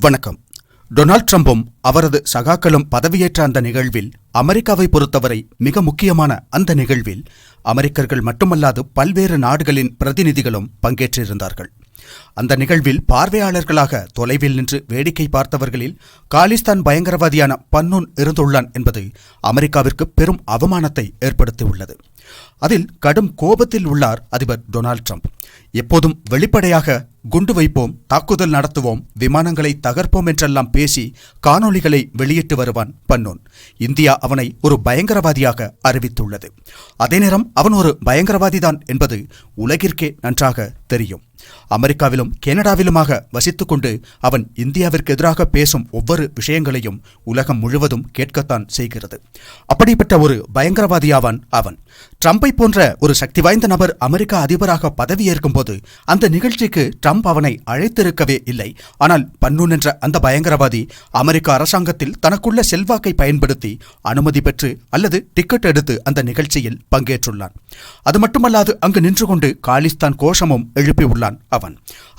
வணக்கம். டொனால்ட் ட்ரம்பும் அவரது சகாக்களும் பதவியேற்ற அந்த நிகழ்வில் அமெரிக்காவை பொறுத்தவரை மிக முக்கியமான அந்த நிகழ்வில் அமெரிக்கர்கள் மட்டுமல்லாது பல்வேறு நாடுகளின் பிரதிநிதிகளும் பங்கேற்றிருந்தார்கள். அந்த நிகழ்வில் பார்வையாளர்களாக தொலைவில் நின்று வேடிக்கை பார்த்தவர்களில் காலிஸ்தான் பயங்கரவாதியான பன்னூன் இருந்துள்ளான் என்பது அமெரிக்காவிற்கு பெரும் அவமானத்தை ஏற்படுத்தியுள்ளது. அதில் கடும் கோபத்தில் உள்ளார் அதிபர் டொனால்ட் ட்ரம்ப். எப்போதும் வெளிப்படையாக குண்டு வைப்போம் தாக்குதல் நடத்துவோம் விமானங்களை தகர்ப்போம் என்றெல்லாம் பேசி காணொளிகளை வெளியிட்டு வருவான் பன்னோன். இந்தியா அவனை ஒரு பயங்கரவாதியாக அறிவித்துள்ளது. அதே நேரம் அவன் ஒரு பயங்கரவாதிதான் என்பது உலகிற்கே நன்றாக தெரியும். அமெரிக்காவிலும் கனடாவிலுமாக வசித்துக்கொண்டு அவன் இந்தியாவிற்கு எதிராக பேசும் ஒவ்வொரு விஷயங்களையும் உலகம் முழுவதும் கேட்கத்தான் செய்கிறது. அப்படிப்பட்ட ஒரு பயங்கரவாதியாவான் அவன். ட்ரம்பை போன்ற ஒரு சக்தி வாய்ந்த நபர் அமெரிக்க அதிபராக பதவியேற்கும் போது அந்த நிகழ்ச்சிக்கு ட்ரம்ப் அவனை அழைத்திருக்கவே இல்லை. ஆனால் பன்னூன் என்ற அந்த பயங்கரவாதி அமெரிக்க அரசாங்கத்தில் தனக்குள்ள செல்வாக்கை பயன்படுத்தி அனுமதி பெற்று அல்லது டிக்கெட் எடுத்து அந்த நிகழ்ச்சியில் பங்கேற்றுள்ளான். அது மட்டுமல்லாது அங்கு நின்று கொண்டு காலிஸ்தான் கோஷமும் எழுப்பியுள்ளான் அவன்.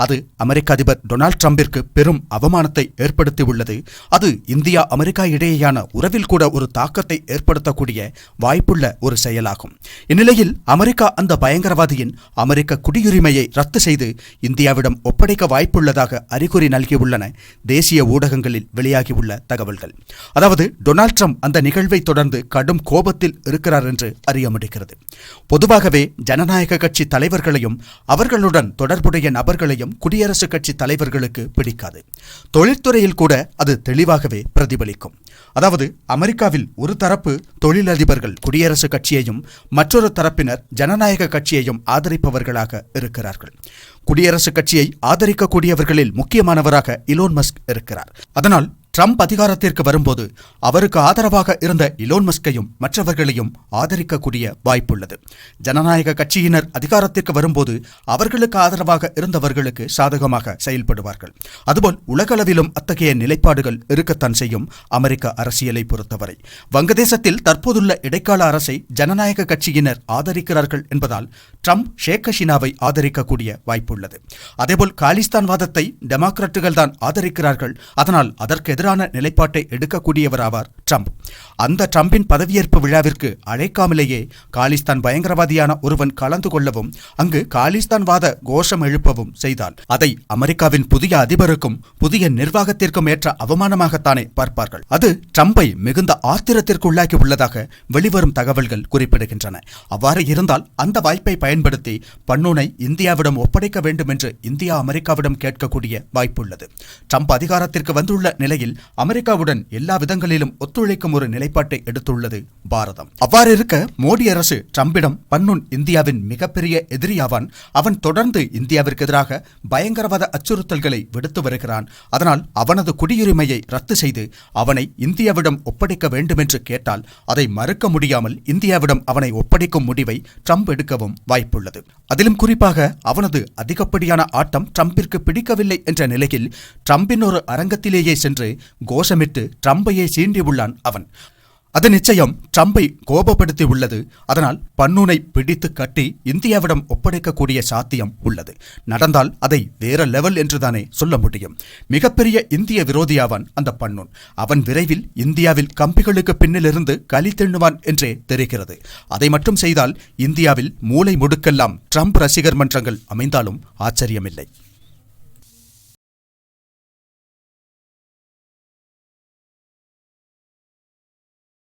அது அமெரிக்க அதிபர் டொனால்ட் ட்ரம்பிற்கு பெரும் அவமானத்தை ஏற்படுத்தியுள்ளது. அது இந்தியா அமெரிக்கா இடையேயான உறவில் கூட ஒரு தாக்கத்தை ஏற்படுத்தக்கூடிய வாய்ப்புள்ள ஒரு செயலாகும். இந்நிலையில் அமெரிக்கா அந்த பயங்கரவாதியின் அமெரிக்க குடியுரிமையை ரத்து செய்து இந்தியாவிடம் ஒப்படைக்க வாய்ப்புள்ளதாக அறிகுறி நல்கியுள்ளன தேசிய ஊடகங்களில் வெளியாகியுள்ள தகவல்கள். அதாவது டொனால்ட் ட்ரம்ப் அந்த நிகழ்வை தொடர்ந்து கடும் கோபத்தில் இருக்கிறார் என்று அறிய முடிகிறது. பொதுவாகவே ஜனநாயக கட்சி தலைவர்களையும் அவர்களுடன் தொடர்புடைய நபர்களையும் குடியரசுக் கட்சி தலைவர்களுக்கு பிடிக்காது. தொழில்துறையில் கூட அது தெளிவாகவே பிரதிபலிக்கும். அதாவது அமெரிக்காவில் ஒரு தரப்பு தொழிலதிபர்கள் குடியரசுக் கட்சியையும் மற்றொரு தரப்பினர் ஜனநாயக கட்சியையும் ஆதரிப்பவர்களாக இருக்கிறார்கள். குடியரசுக் கட்சியை ஆதரிக்கக்கூடியவர்களில் முக்கியமானவராக இலோன் மஸ்க் இருக்கிறார். அதனால் ட்ரம்ப் அதிகாரத்திற்கு வரும்போது அவருக்கு ஆதரவாக இருந்த இலோன் மஸ்கையும் மற்றவர்களையும் ஆதரிக்கக்கூடிய வாய்ப்புள்ளது. ஜனநாயக கட்சியினர் அதிகாரத்திற்கு வரும்போது அவர்களுக்கு ஆதரவாக இருந்தவர்களுக்கு சாதகமாக செயல்படுவார்கள். அதுபோல் உலகளவிலும் அத்தகைய நிலைப்பாடுகள் இருக்கத்தான் செய்யும் அமெரிக்க அரசியலை பொறுத்தவரை. வங்கதேசத்தில் தற்போதுள்ள இடைக்கால அரசை ஜனநாயக கட்சியினர் ஆதரிக்கிறார்கள் என்பதால் ட்ரம்ப் ஷேக் ஹசீனாவை ஆதரிக்கக்கூடிய வாய்ப்புள்ளது. அதேபோல் காலிஸ்தான் வாதத்தை டெமோக்ராட்டுகள் தான் ஆதரிக்கிறார்கள். அதனால் அதற்கு எதிரான நிலைப்பாட்டை எடுக்கக்கூடியவராவார் ட்ரம்ப். அந்த ட்ரம்பின் பதவியேற்பு விழாவிற்கு அழைக்காமலேயே காலிஸ்தான் பயங்கரவாதியான ஒருவன் கலந்து கொள்ளவும் அங்கு காலிஸ்தான் வாத கோஷம் எழுப்பவும் செய்தால் அதை அமெரிக்காவின் புதிய அதிபருக்கும் புதிய நிர்வாகத்திற்கும் ஏற்ற அவமானமாகத்தானே பார்ப்பார்கள். அது ட்ரம்பை மிகுந்த ஆத்திரத்திற்கு உள்ளாக்கி உள்ளதாக வெளிவரும் தகவல்கள் குறிப்பிடுகின்றன. அவ்வாறு இருந்தால் அந்த வாய்ப்பை பயன்படுத்தி பன்னூனை இந்தியாவிடம் ஒப்படைக்க வேண்டும் என்று இந்தியா அமெரிக்காவிடம் கேட்கக்கூடிய வாய்ப்புள்ளது. ட்ரம்ப் அதிகாரத்திற்கு வந்துள்ள நிலையில் அமெரிக்காவுடன் எல்லா விதங்களிலும் ஒத்துழைக்கும் ஒரு நிலைப்பாட்டை எடுத்துள்ளது பாரதம். அவ்வாறு இருக்க மோடி அரசு டிரம்பிடம் பன்னுன் இந்தியாவின் மிகப்பெரிய எதிரியாவான். அவன் தொடர்ந்து இந்தியாவிற்கு எதிராக பயங்கரவாத அச்சுறுத்தல்களை விடுத்து வருகிறான். அதனால் அவனது குடியுரிமையை ரத்து செய்து அவனை இந்தியாவிடம் ஒப்படைக்க வேண்டும் என்று கேட்டால் அதை மறுக்க முடியாமல் இந்தியாவிடம் அவனை ஒப்படைக்கும் முடிவை ட்ரம்ப் எடுக்கவும் வாய்ப்புள்ளது. அதிலும் குறிப்பாக அவனது அதிகப்படியான ஆட்டம் ட்ரம்பிற்கு பிடிக்கவில்லை என்ற நிலையில் ட்ரம்பின் ஒரு அரங்கத்திலேயே சென்று கோஷமிட்டு ட்ரம்பையே சீண்டியுள்ளான் அவன். அது நிச்சயம் ட்ரம்பை கோபப்படுத்தி உள்ளது அதனால் பன்னூனை பிடித்து கட்டி இந்தியாவிடம் ஒப்படைக்கக்கூடிய சாத்தியம் உள்ளது. நடந்தால் அதை வேற லெவல் என்றுதானே சொல்ல முடியும். மிகப்பெரிய இந்திய விரோதியாவான் அந்த பன்னூன். அவன் விரைவில் இந்தியாவில் கம்பிகளுக்கு பின்னிலிருந்து களி திண்ணுவான் என்றே தெரிகிறது. அதை மட்டும் செய்தால் இந்தியாவில் மூளை முடுக்கெல்லாம் ட்ரம்ப் ரசிகர் மன்றங்கள் அமைந்தாலும் ஆச்சரியமில்லை.